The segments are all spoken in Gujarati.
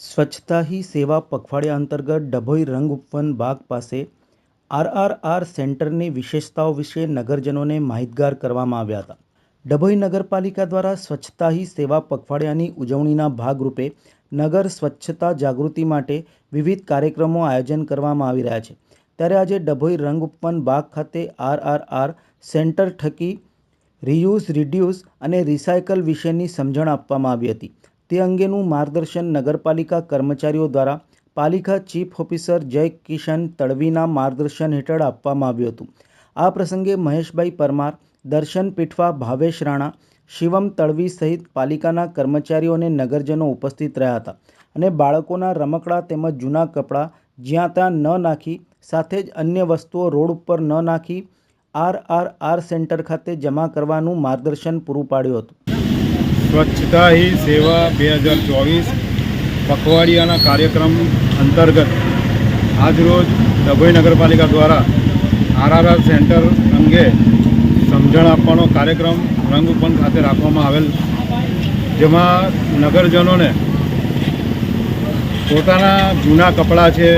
સ્વચ્છતા હી સેવા પખવાડિયા અંતર્ગત ડભોઈ રંગ ઉપવન બાગ પાસે આરઆરઆર સેન્ટરની વિશેષતાઓ વિશે નગરજનોને માહિતગાર કરવામાં આવ્યા હતા. ડભોઈ નગરપાલિકા દ્વારા સ્વચ્છતા હી સેવા પખવાડિયાની ઉજવણીના ભાગરૂપે નગર સ્વચ્છતા જાગૃતિ માટે વિવિધ કાર્યક્રમો આયોજન કરવામાં આવી રહ્યા છે. ત્યારે આજે ડભોઈ રંગ ઉપવન બાગ ખાતે આરઆરઆર સેન્ટર થકી રિયુઝ રિડ્યુસ અને રિસાયકલ વિશેની સમજણ આપવામાં આવી હતી. તે અંગેનું માર્ગદર્શન નગરપાલિકા કર્મચારીઓ દ્વારા પાલિકા ચીફ ઓફિસર જય કિશન તડવીના માર્ગદર્શન હેઠળ આપવામાં આવ્યું હતું. આ પ્રસંગે મહેશભાઈ પરમાર, દર્શન પીઠવા ભાવેશ રાણા, શિવમ તડવી સહિત પાલિકાના કર્મચારીઓ અને નગરજનો ઉપસ્થિત રહ્યા હતા અને બાળકોના રમકડા તેમજ જૂના કપડાં જ્યાં ત્યાં ન નાખી, સાથે જ અન્ય વસ્તુઓ રોડ ઉપર ન નાખી આર આર આર સેન્ટર ખાતે જમા કરવાનું માર્ગદર્શન પૂરું પાડ્યું હતું. સ્વચ્છતા હી સેવા બે હજાર ચોવીસ પખવાડિયાના કાર્યક્રમ અંતર્ગત આજરોજ ડભોઈ નગરપાલિકા દ્વારા આરઆરઆર સેન્ટર અંગે સમજણ આપવાનો કાર્યક્રમ રંગપન ખાતે રાખવામાં આવેલ. જેમાં નગરજનોને પોતાના જૂના કપડાં છે,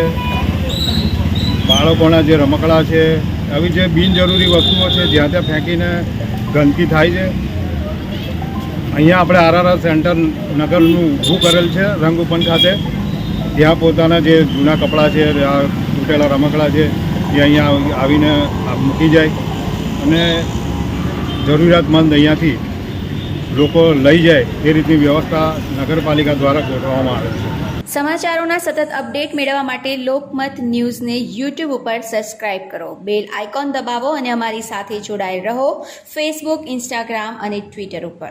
બાળકોના જે રમકડા છે, આવી જે બિનજરૂરી વસ્તુઓ છે, જ્યાં ત્યાં ફેંકીને ગંદકી થાય છે. અહીંયા આપણે આરઆરઆર સેન્ટર નગરનું ઊભું કરેલ છે રંગઉપન ખાતે. ત્યાં પોતાના જે જૂના કપડાં છે તૂટેલા રમકડા છે, એ અહીંયા આવીને મૂકી જાય. અને જરૂરિયાતમંદ અહીંયાથી લોકો લઈ જાય, એ રીતની વ્યવસ્થા નગરપાલિકા દ્વારા ગોઠવવામાં આવે છે. સમાચારોના સતત અપડેટ મેળવવા માટે લોકમત ન્યૂઝને યુટ્યુબ ઉપર સબસ્ક્રાઇબ કરો. બેલ આઇકોન દબાવો અને અમારી સાથે જોડાયેલ રહો ફેસબુક, ઇન્સ્ટાગ્રામ અને ટ્વિટર ઉપર.